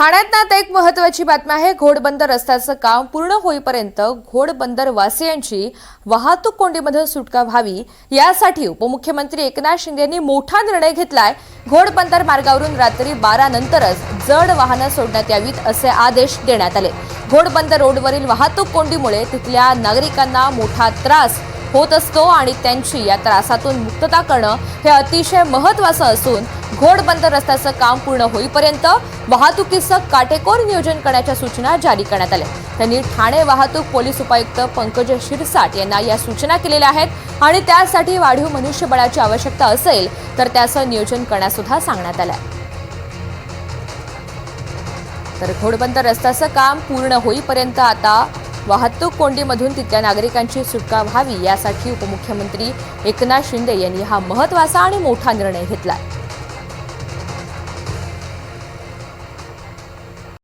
ठाण्यात एक महत्वाची बातमी आहे. घोडबंदर रस्त्याचं काम पूर्ण होईपर्यंत घोडबंदर वासियांची वाहतूक कोंडीमधून सुटका व्हावी. यासाठी उपमुख्यमंत्री एकनाथ शिंदे यांनी मोठा निर्णय घेतलाय. घोडबंदर मार्गावरून रात्री बारा नंतरच जड वाहनं सोडण्यात यावीत असे आदेश देण्यात आले. घोडबंदर रोडवरील वाहतूक कोंडीमुळे तिथल्या नागरिकांना मोठा त्रास होत असतो आणि त्यांची या त्रासातून मुक्तता करणं हे अतिशय महत्वाचं असून घोडबंदर रस्त्याचं काम पूर्ण होईपर्यंत वाहतुकीचं काटेकोर नियोजन करण्याच्या सूचना जारी करण्यात आल्या. त्यांनी ठाणे वाहतूक पोलीस उपायुक्त पंकज शिरसाट यांना या सूचना केलेल्या आहेत आणि त्यासाठी वाढीव मनुष्यबळाची आवश्यकता असेल तर त्याचं नियोजन करण्यासुद्धा सांगण्यात आलं आहे तर घोडबंदर रस्त्याचं काम पूर्ण होईपर्यंत आता वाहतूक कोंडीमधून तिथल्या नागरिकांची सुटका व्हावी यासाठी उपमुख्यमंत्री एकनाथ शिंदे यांनी हा महत्त्वाचा आणि मोठा निर्णय घेतला